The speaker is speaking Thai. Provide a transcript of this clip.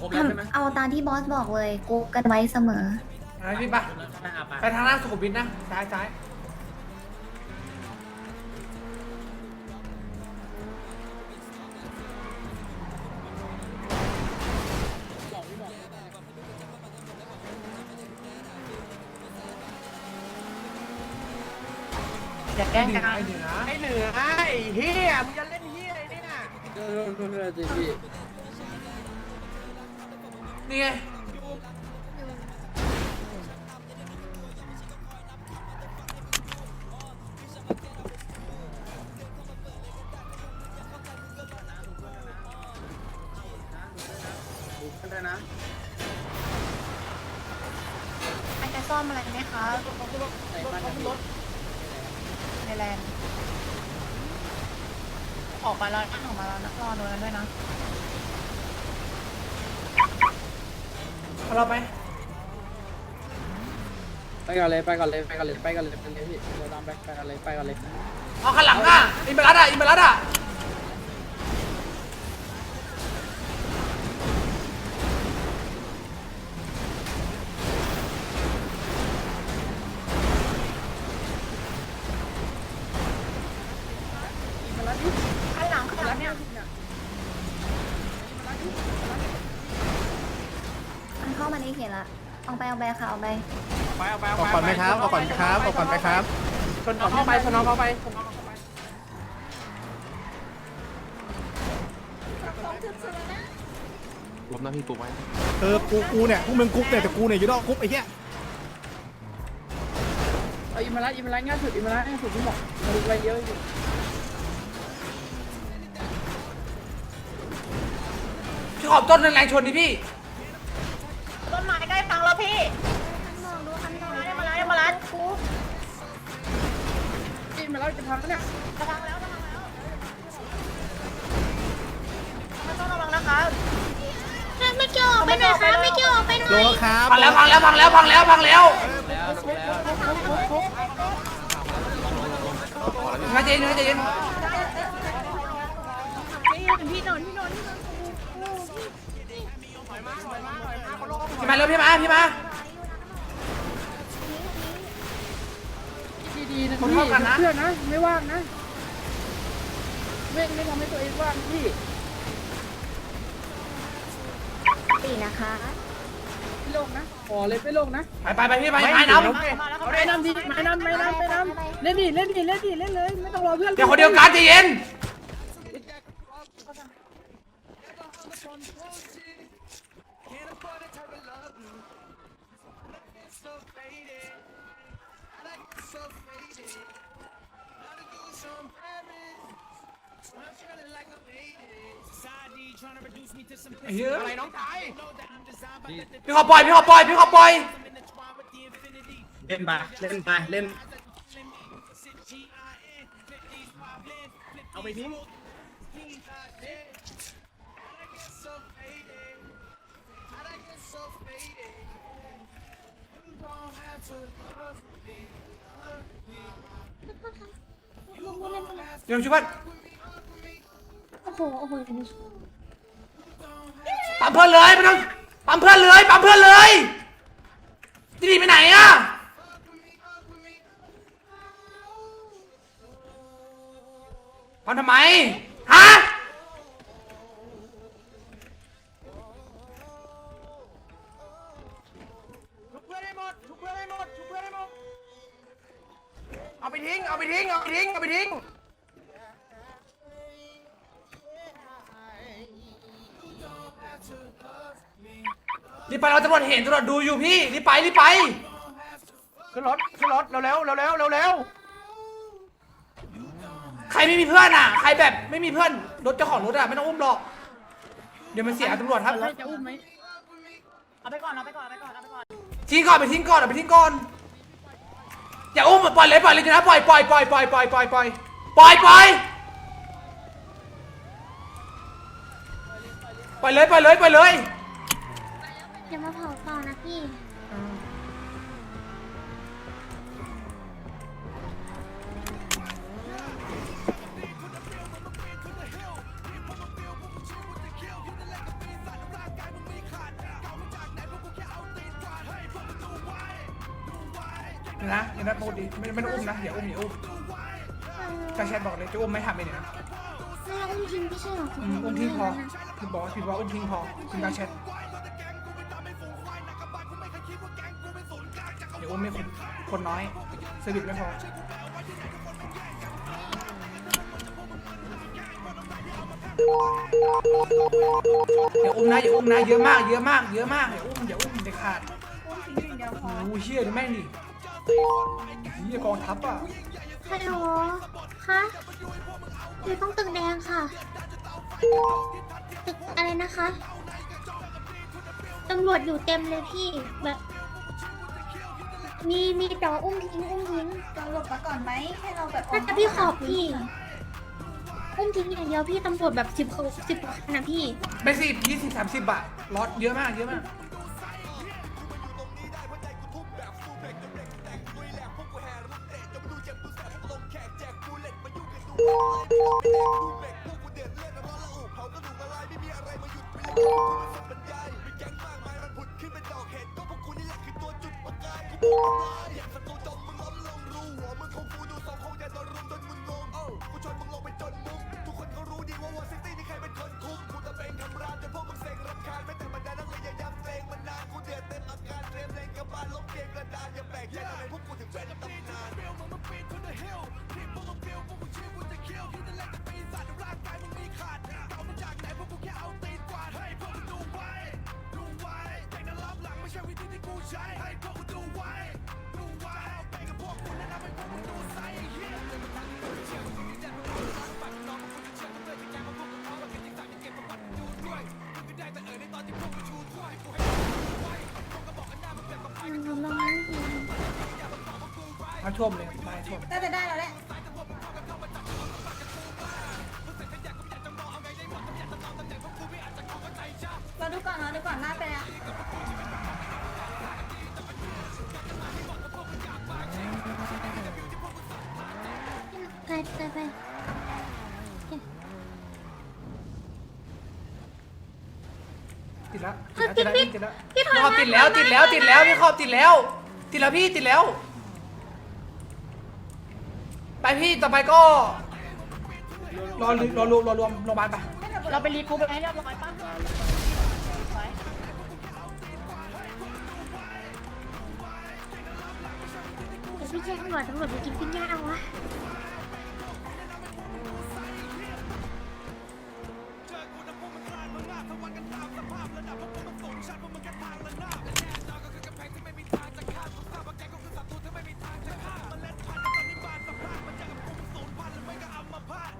ครบแล้วใช่ไหมทำเอาตามที่บอสบอกเลยกูกันไว้เสมอ ไปพี่ปะไปอะไปไปทางหน้าสุขุมวิทนะ ซ้ายซ้ายอย่าแกล้งกันไอ้เหนือไอ้เหนือไอ้เฮียมึงจะเล่นเฮียอะไรเนี่ยเนี่ไงดูกันได้นะใครจะซ่อมอะไรไหมคะไหนบ้านรถในแลนด์ออกมาแล้วออกมาแล้วนะรอดูกันด้วยนะ เอาเราไปไปก่อนเลยไปก่อนเลยไปก่อนเลยไปก่อนเลยไปเลยพี่เราตามไปไปก่อนเลยไปก่อนเลยเอาข้างหลังอะอินเบลัดอะอินเบลัดอะข้างหลังข้างหลังเนี่ยมัน เข้ามาในเขตละเอาไปเอาไปค่ะเอาไปไปเอาไปออกก่อนไหมครับออกก่อนไหมครับออกก่อนไหมครับชนน้องเข้าไปชนน้องเข้าไปชนน้องเข้าไปลบหน้าพี่กูไว้เออกูกูเนี่ยพวกมึงกุ๊กเนี่ยแต่กูเนี่ยอยู่นอกกุ๊กไอ้เหี้ยเอาอิมมาละอิมมาละง่ายสุดอิมมาละง่ายสุดพี่บอกมาดูไปเยอะอยู่พี่ขอบต้นแรงๆชนดิพี่ จะพังแล้วเนี่ยจะฟังแล้วจะฟังแล้วไม่ต้องระวังนะคะไม่เกี่ยวออกไปหน่อยครับไม่เกี่ยวออกไปหน่ลอยงแล้วครับพังแล้วพังแล้วพังแล้วพังแล้วพังแล้วแล้วแล้วงั้นใจเย็นงั้นใจเย็นพี่นนท์พี่นนท์พี่มาเร็วพี่มาพี่มา ดีๆนะพี่เพื่อนนะ ไม่ว่างนะไม่ไม่ทำให้ตัวเองว่างพี่ตีนะคะ ไม่ลงนะขอเลยไม่ลงนะไปไปไปพี่ไปไม้น้ไปนำดิไปนำไปนำไปนำเล่นดิเล่นดิเล่นดิเล่นเลย ไม่ต้องรอเพื่อนำเดี๋ยวคนเดียวกันใจเย็นไอ้ เหี้ยอะไรน้องชายพี่ขอปล่อยพี่ขอปล่อยพี่ขอปล่อยเล่นไปเล่นไปเล่น เอาไปทิ้ง เดี๋ยวช่วยเพื่อนโอ้โห โอ้โหปั๊มเพื่อนเลยไม่ต้องปั๊มเพื่อนเลยปั๊มเพื่อนเลยจะหนีไปไหนอะปั๊มทำไม ทิ้ง เอาไปทิ้ง เอาไปทิ้ง เอาไปทิ้ง รีบไปเราตำรวจเห็นตำรวจดูอยู่พี่ รีบไป รีบไป ขึ้นรถ ขึ้นรถ เร็วเร็วเร็วเร็วเร็วเร็วใครไม่มีเพื่อนอะ ใครแบบไม่มีเพื่อน รถเจ้าของรถอะไม่ต้องอุ้มหรอก เดี๋ยวมันเสียตำรวจครับ จะอุ้มไหมเอาไปก่อนเอาไปก่อนเอาไปก่อนเอาไปก่อนทิ้งก่อนไปทิ้งก่อนเอาไปทิ้งก่อน อย่าอุ้มปล่อยเลยปล่อยเลยนะปล่อยปล่อยปล่อยปล่อยปล่อยปล่อยปล่อยปล่อยปล่อยปล่อยเลยปล่อยเลยปล่อยเลยอย่ามาเผาต่อนะพี่ นะอย่านัดปกติไม่ไม่ต้องอุ้มนะอย่าอุ้มอย่าอุ้มกาแชทบอกเลยจะอุ้มไม่ทำเองนะไม่อุ้มทิ้งไม่ใช่หรออืมอุ้มทิ้งพอพี่บอกพี่บอกอุ้มทิ้งพอคุณกาแชทเดี๋ยวอุ้มไม่คนคนน้อยเซอร์วิสไม่พออย่าอุ้มนะอย่าอุ้มนะเยอะมากเยอะมากเยอะมากอย่าอุ้มอย่าอุ้มเด็ดขาดอุ้มทิ้งอย่างเดียวพอโอ้เชี่ยดูแม่งดิ เฮียกองทัพอะฮัลโหลคะอยู่ต้องตึกแดงค่ะ ตึกอะไรนะคะ ตำรวจอยู่เต็มเลยพี่ แบบ มีมีแต่ว่าอุ้มทิ้งอุ้มทิ้งตำรวจมาก่อนไหมให้เราแบบน่าจะพี่ขอบพี่ อุ้มทิ้งอย่างเดียวพี่ตำรวจแบบสิบสิบกว่าคันนะพี่ไม่สิบยี่สิบสามสิบบาทล็อตเยอะมาก เยอะมากมัน มาชมเลยมาชมน่าจะได้แล้วแหละเราดูก่อนเราดูก่อนหน้าไปแล้วไปไปไปติดแล้วเฮ้ยติดแล้วพี่ติดแล้วพี่พี่ถอยขอบมาติดแล้วถอยมาติดแล้วถอยติดแล้วมาพี่ขอบติดแล้ว ติดแล้วพี่ติดแล้วไป พี่ต่อไปก็ รอรอรวมรอรวมโรงพยาบาลไปเราไปรีกรุ๊ปไปให้เรียบร้อยป่ะเดี๋ยวพี่แจ้งตำรวจตำรวจไปกินปิ้งย่างเอาวะ